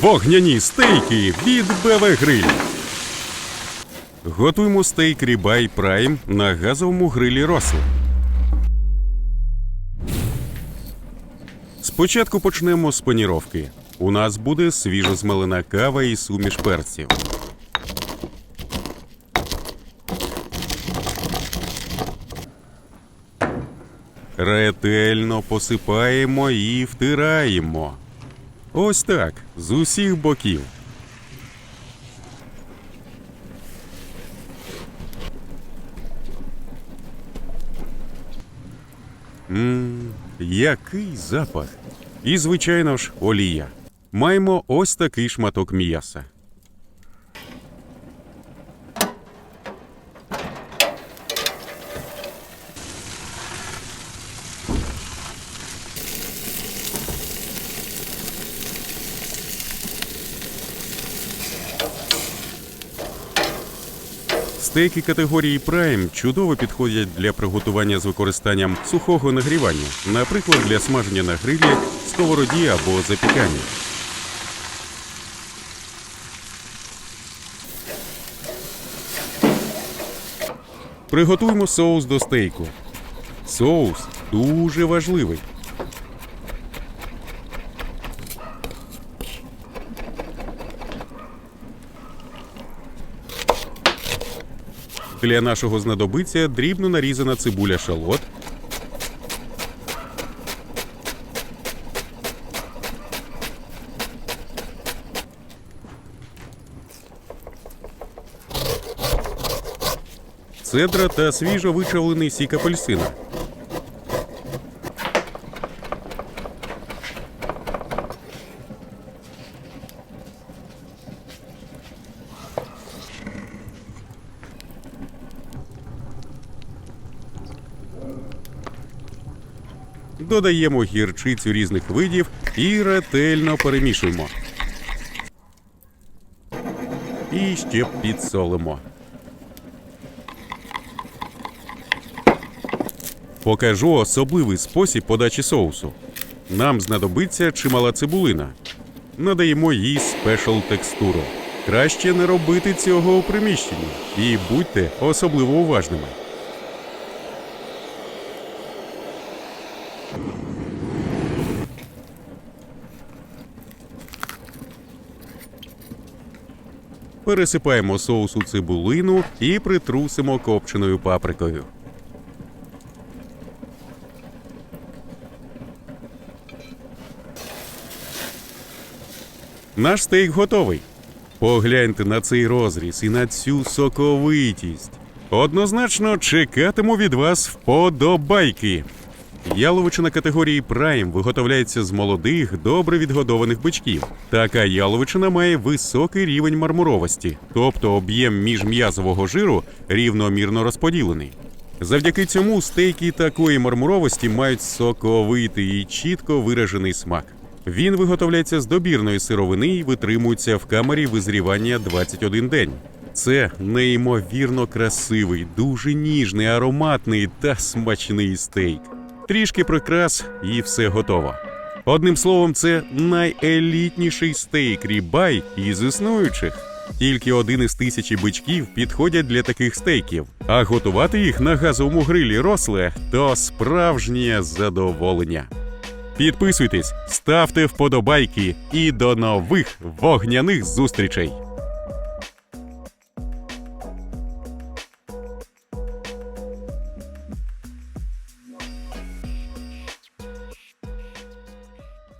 Вогняні стейки від БВ Гриль. Готуємо стейк Рібай Прайм на газовому грилі Росл. Спочатку почнемо з паніровки. У нас буде свіжо змелена кава і суміш перців. Ретельно посипаємо і втираємо. Ось так, з усіх боків. Ммм, який запах. І, звичайно ж, олія. Маємо ось такий шматок м'яса. Стейки категорії Prime чудово підходять для приготування з використанням сухого нагрівання, наприклад, для смаження на грилі, сковороді або запікання. Приготуємо соус до стейку. Соус дуже важливий. Для нашого знадобиться дрібно нарізана цибуля шалот, цедра та свіжо вичавлений сік апельсина. Додаємо гірчицю різних видів і ретельно перемішуємо. І ще підсолимо. Покажу особливий спосіб подачі соусу. Нам знадобиться чимала цибулина. Надаємо їй спешл текстуру. Краще не робити цього у приміщенні і будьте особливо уважними. Пересипаємо соус у цибулину і притрусимо копченою паприкою. Наш стейк готовий. Погляньте на цей розріз і на цю соковитість. Однозначно чекатиму від вас вподобайки. Яловичина категорії Prime виготовляється з молодих, добре відгодованих бичків. Така яловичина має високий рівень мармуровості, тобто об'єм міжм'язового жиру рівномірно розподілений. Завдяки цьому стейки такої мармуровості мають соковитий і чітко виражений смак. Він виготовляється з добірної сировини і витримується в камері визрівання 21 день. Це неймовірно красивий, дуже ніжний, ароматний та смачний стейк. Трішки прикрас і все готово. Одним словом, це найелітніший стейк рібай із існуючих. Тільки один із тисячі бичків підходять для таких стейків, а готувати їх на газовому грилі росле то справжнє задоволення. Підписуйтесь, ставте вподобайки і до нових вогняних зустрічей!